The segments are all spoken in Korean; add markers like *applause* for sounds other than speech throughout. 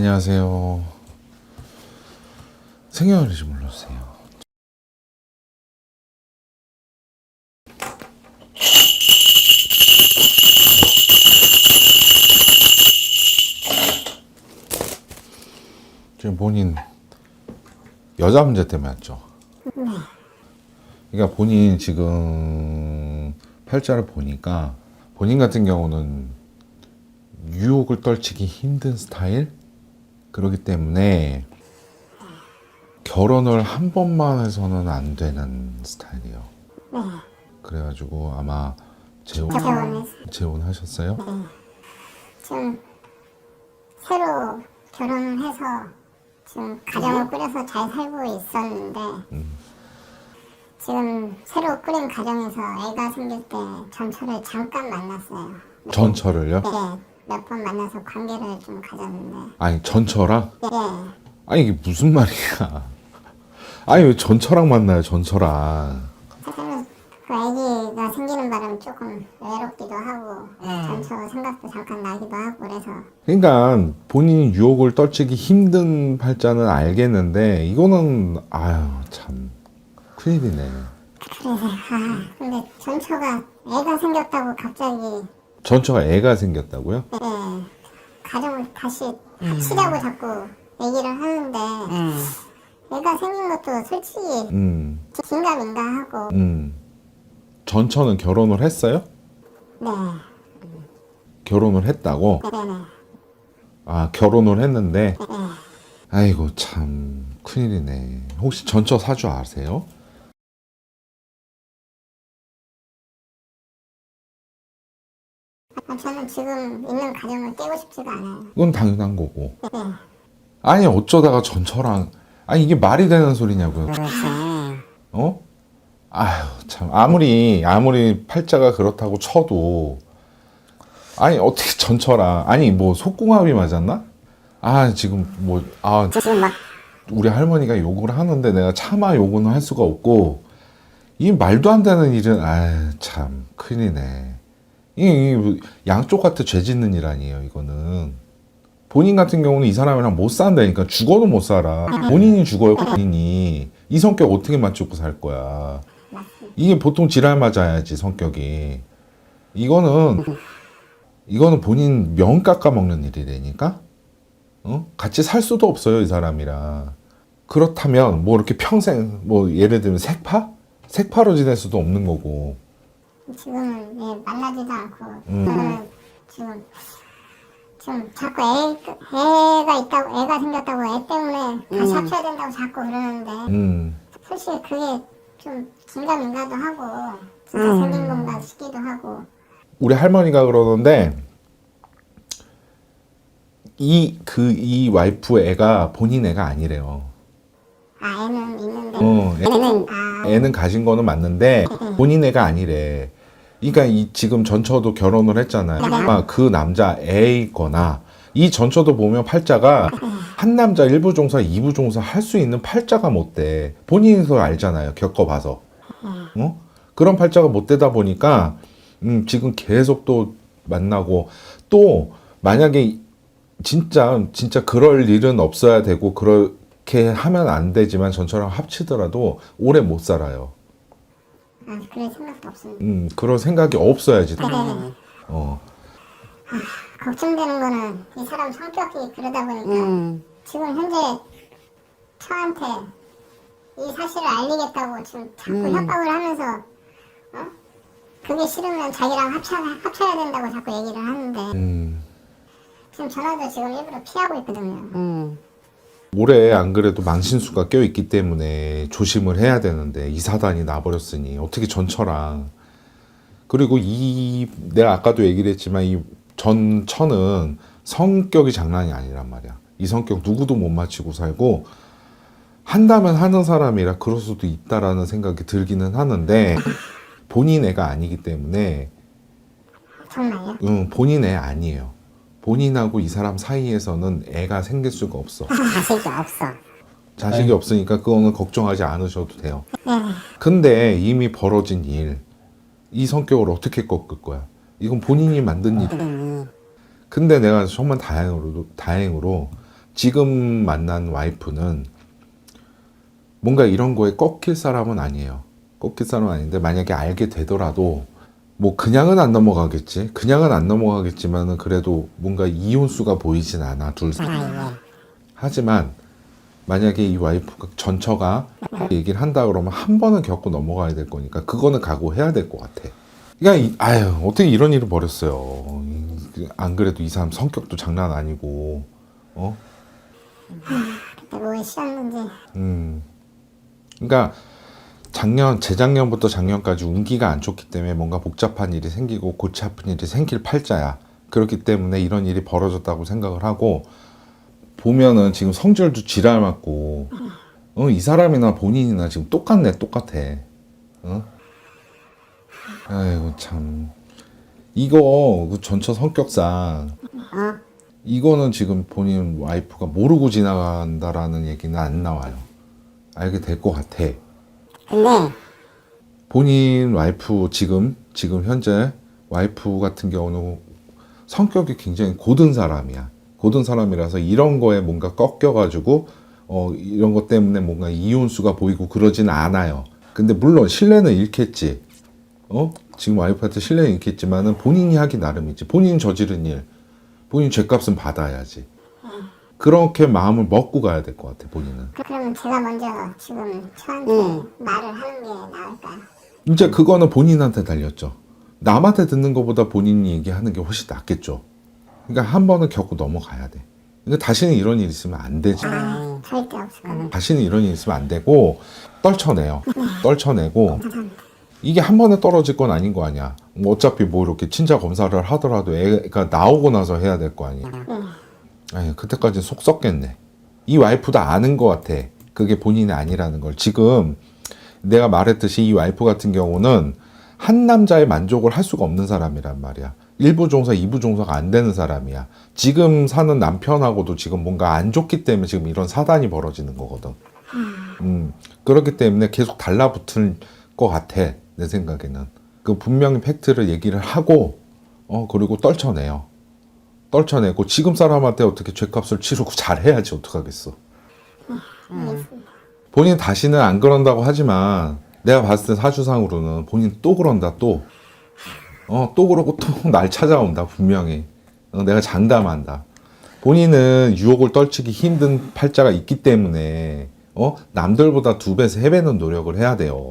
안녕하세요. 생년월일 좀 불러주세요. 지금 본인 여자 문제 때문에 왔죠? 그러니까 본인 지금 팔자를 보니까 본인 같은 경우는 유혹을 떨치기 힘든 스타일? 그렇기 때문에 결혼을 한 번만 해서는 안 되는 스타일이에요. 네. 그래가지고 아마 재혼. 재혼하셨어요? 지금 새로 결혼을 해서 지금 가정을 꾸려서 잘 살고 있었는데 지금 새로 꾸린 가정에서 애가 생길 때 전철을 잠깐 만났어요. 전철을요? 네, 몇 번 만나서 관계를 좀 가졌는데 아니 전철랑? 네, 아니 이게 무슨 말이야? 아니 왜 전철랑 만나요? 사실은 그 아기가 생기는 바람 조금 외롭기도 하고 전처 생각도 잠깐 나기도 하고 그래서 그러니까 본인이 유혹을 떨치기 힘든 팔자는 알겠는데 이거는 아유 참 큰일이네. 그래서 아 근데 전처가 애가 생겼다고 갑자기 전처가 애가 생겼다고요? 네, 가정을 다시 합치자고 자꾸 얘기를 하는데 애가 생긴 것도 솔직히 음, 긴가민가 하고 음. 전처는 결혼을 했어요? 네, 결혼을 했다고? 네네 아 결혼을 했는데 네. 아이고 참 큰일이네. 혹시 전처 사주 아세요? 저는 지금 있는 가정을 깨고 싶지가 않아요 그건 당연한 거고. 네. 아니 어쩌다가 전처랑 아니 이게 말이 되는 소리냐고요? 어? 아휴 참 아무리 아무리 팔자가 그렇다고 쳐도 아니 어떻게 전처랑 아니 뭐 속궁합이 맞았나? 아 지금 뭐 아 지금 막 우리 할머니가 욕을 하는데 내가 차마 욕은 할 수가 없고 이 말도 안 되는 일은 아 참 큰일이네. 이, 이 양쪽 같은 죄 짓는 일 아니에요 이거는. 본인 같은 경우는 이 사람이랑 못 산다니까 죽어도 못 살아. 본인이 죽어요 본인이. 이 성격 어떻게 맞추고 살 거야. 이게 보통 지랄 맞아야지 성격이. 이거는 이거는 본인 명 깎아 먹는 일이라니까. 어? 같이 살 수도 없어요 이 사람이랑. 그렇다면 뭐 이렇게 평생 뭐 예를 들면 색파? 색파로 지낼 수도 없는 거고. 지금은 예, 만나지도 않고 음. 저는 지금 지금 자꾸 애, 애가 있다고 애가 생겼다고 애 때문에 다시 합쳐야 된다고 자꾸 그러는데 음. 솔직히 그게 좀 긴가민가도 하고 진짜 생긴 건가 싶기도 하고 우리 할머니가 그러는데 이 그 이 와이프 애가 본인 애가 아니래요. 아 애는 있는데 어, 애, 애는 아 애는 가진 거는 맞는데 본인 애가 아니래. 그러니까 이 지금 전처도 결혼을 했잖아요. 아마 그 남자 애이거나 이 전처도 보면 팔자가 한 남자 일부 종사, 이부 종사 할 수 있는 팔자가 못 돼. 본인도 알잖아요. 겪어봐서. 어? 그런 팔자가 못 되다 보니까 음, 지금 계속 또 만나고 또 만약에 진짜 진짜 그럴 일은 없어야 되고 그렇게 하면 안 되지만 전처랑 합치더라도 오래 못 살아요. 아, 그럴 생각도 없습니다. 음, 그럴 생각이 없어야지. 네. 어. 걱정되는 거는 이 사람 성격이 그러다 보니까 지금 현재 저한테 이 사실을 알리겠다고 지금 자꾸 협박을 하면서 어? 그게 싫으면 자기랑 합쳐, 합쳐야 된다고 자꾸 얘기를 하는데 음. 지금 전화도 지금 일부러 피하고 있거든요. 올해 안 그래도 망신수가 껴 있기 때문에 조심을 해야 되는데 이 사단이 나버렸으니 어떻게 전처랑 그리고 이 내가 아까도 얘기를 했지만 이 전처는 성격이 장난이 아니란 말이야. 이 성격 누구도 못 맞추고 살고 한다면 하는 사람이라 그럴 수도 있다라는 생각이 들기는 하는데 본인 애가 아니기 때문에 정말요? 응, 본인 애 아니에요. 본인하고 이 사람 사이에서는 애가 생길 수가 없어. 자식이 없어. 자식이 없으니까 그거는 걱정하지 않으셔도 돼요. 네. 근데 이미 벌어진 일, 이 성격을 어떻게 꺾을 거야? 이건 본인이 만든 일. 근데 내가 정말 다행으로, 다행으로 지금 만난 와이프는 뭔가 이런 거에 꺾일 사람은 아니에요. 꺾일 사람은 아닌데 만약에 알게 되더라도 뭐 그냥은 안 넘어가겠지. 그냥은 안 넘어가겠지만은 그래도 뭔가 이혼수가 보이진 않아 둘 사이. 하지만 만약에 이 와이프가 전처가 얘기를 한다 그러면 한 번은 겪고 넘어가야 될 거니까 그거는 각오해야 될 것 같아. 그러니까 이- 아유 어떻게 이런 일을 벌였어요. 이- 안 그래도 이 사람 성격도 장난 아니고 어? 그때 뭐에 씌었는지 음. 그러니까 작년 재작년부터 작년까지 운기가 안 좋기 때문에 뭔가 복잡한 일이 생기고 골치 아픈 일이 생길 팔자야. 그렇기 때문에 이런 일이 벌어졌다고 생각을 하고 보면은 지금 성질도 지랄 맞고 어, 이 사람이나 본인이나 지금 똑같네 똑같아. 어? 아이고 참 이거 그 전처 성격상 이거는 지금 본인 와이프가 모르고 지나간다라는 얘기는 안 나와요. 알게 될 것 같아. 근데 본인 와이프 지금 지금 현재 와이프 같은 경우는 성격이 굉장히 고든 사람이야. 고든 사람이라서 이런 거에 뭔가 꺾여가지고 어 이런 것 때문에 뭔가 이혼수가 보이고 그러지는 않아요. 근데 물론 신뢰는 잃겠지. 어 지금 와이프한테 신뢰는 잃겠지만은 본인이 하기 나름이지. 본인 저지른 일, 본인 죄값은 받아야지. 그렇게 마음을 먹고 가야 될 것 같아 본인은. 그러면 제가 먼저 지금 저한테 음. 말을 하는 게 나을까요? 이제 그거는 본인한테 달렸죠. 남한테 듣는 것보다 본인이 얘기하는 게 훨씬 낫겠죠. 그러니까 한 번은 겪고 넘어가야 돼. 그러니까 다시는 이런 일 있으면 안 되지. 아, 절대 없을. 다시는 이런 일 있으면 안 되고 떨쳐내요. 떨쳐내고 이게 한 번에 떨어질 건 아닌 거 아니야. 뭐 어차피 뭐 이렇게 친자 검사를 하더라도 애가 나오고 나서 해야 될 거 아니야. 아니 그때까지 속 썩겠네. 이 와이프도 아는 것 같아. 그게 본인이 아니라는 걸. 지금 내가 말했듯이 이 와이프 같은 경우는 한 남자의 만족을 할 수가 없는 사람이란 말이야. 일부 종사, 이부 종사가 안 되는 사람이야. 지금 사는 남편하고도 지금 뭔가 안 좋기 때문에 지금 이런 사단이 벌어지는 거거든. 음, 그렇기 때문에 계속 달라붙을 것 같아. 내 생각에는. 그 분명히 팩트를 얘기를 하고, 어, 그리고 떨쳐내요. 떨쳐내고 지금 사람한테 어떻게 죄값을 치르고 잘해야지 어떡하겠어. 본인 다시는 안 그런다고 하지만 내가 봤을 때 사주상으로는 본인 또 그런다 또. 어, 또 그러고 또 *laughs* 날 찾아온다 분명히. 어, 내가 장담한다. 본인은 유혹을 떨치기 힘든 팔자가 있기 때문에 어 남들보다 두 배, 세 배는 노력을 해야 돼요.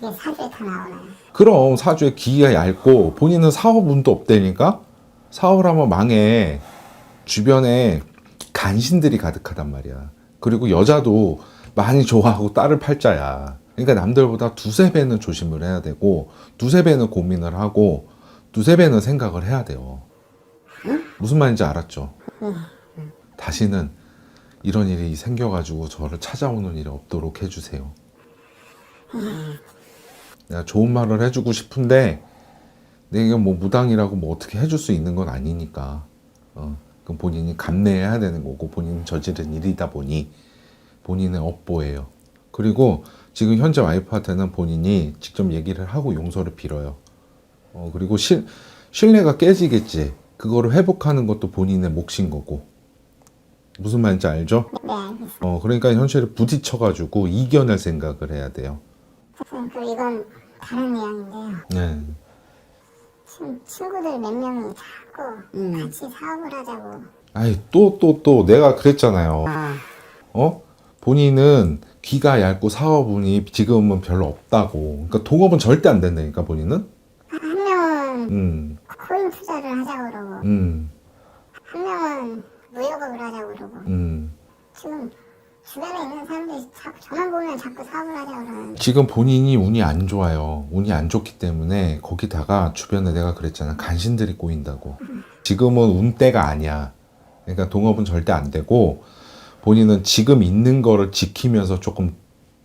그게 사주에 다 나오나요? 그럼 사주의 기가 얇고 본인은 사업 운도 없대니까 사업을 하면 망해. 주변에 간신들이 가득하단 말이야. 그리고 여자도 많이 좋아하고 딸을 팔자야. 그러니까 남들보다 두세 배는 조심을 해야 되고 두세 배는 고민을 하고 두세 배는 생각을 해야 돼요. 무슨 말인지 알았죠? 다시는 이런 일이 생겨가지고 저를 찾아오는 일이 없도록 해주세요. 내가 좋은 말을 해주고 싶은데 내가 뭐 무당이라고 뭐 어떻게 해줄 수 있는 건 아니니까 어, 그럼 본인이 감내해야 되는 거고 본인 저지른 일이다 보니 본인의 업보예요. 그리고 지금 현재 와이프한테는 본인이 직접 얘기를 하고 용서를 빌어요. 어, 그리고 실, 신뢰가 깨지겠지. 그거를 회복하는 것도 본인의 몫인 거고. 무슨 말인지 알죠? 네. 어, 그러니까 현실에 부딪혀가지고 이겨낼 생각을 해야 돼요. 그리고 이건 다른 내용인데요. 네. 친구들 몇 명이 자꾸 같이 사업을 하자고 아이, 또, 또, 또, 내가 그랬잖아요. 아, 어? 본인은 귀가 얇고 사업운이 지금은 별로 없다고. 그러니까 동업은 절대 안 된다니까, 본인은? 한 명은 음, 코인 투자를 하자고 그러고 음, 한 명은 무역업을 하자고 그러고 음. 지금 주변에 있는 사람들이 자꾸 저만 보면 자꾸 사업을 하자고 그러는 지금 본인이 운이 안 좋아요. 운이 안 좋기 때문에 거기다가 주변에 내가 그랬잖아. 간신들이 꼬인다고. 지금은 운때가 아니야. 그러니까 동업은 절대 안 되고 본인은 지금 있는 거를 지키면서 조금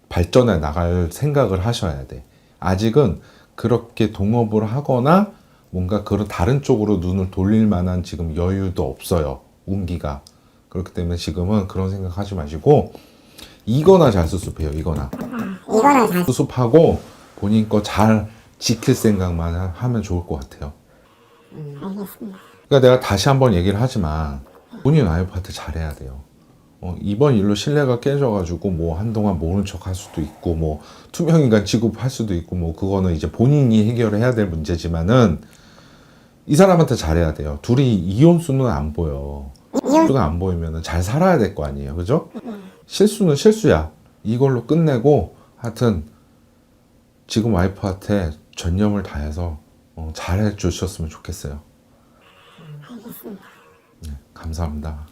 발전해 나갈 생각을 하셔야 돼. 아직은 그렇게 동업을 하거나 뭔가 그런 다른 쪽으로 눈을 돌릴 만한 지금 여유도 없어요. 운기가. 그렇기 때문에 지금은 그런 생각 하지 마시고 이거나 잘 수습해요. 이거나. 이거는 다 수습하고 본인 거 잘 지킬 생각만 하- 하면 좋을 것 같아요. 알겠습니다. 그러니까 내가 다시 한번 얘기를 하지만 본인 와이프한테 잘해야 돼요. 어, 이번 일로 신뢰가 깨져가지고 뭐 한동안 모른 척 할 수도 있고 뭐 투명인간 취급할 수도 있고 뭐 그거는 이제 본인이 해결해야 될 문제지만은 이 사람한테 잘해야 돼요. 둘이 이혼수는 안 보여. 이혼수가 안 보이면은 잘 살아야 될 거 아니에요. 그죠? 실수는 실수야. 이걸로 끝내고 하여튼 지금 와이프한테 전념을 다해서 어, 잘해 주셨으면 좋겠어요. 알겠습니다. 감사합니다.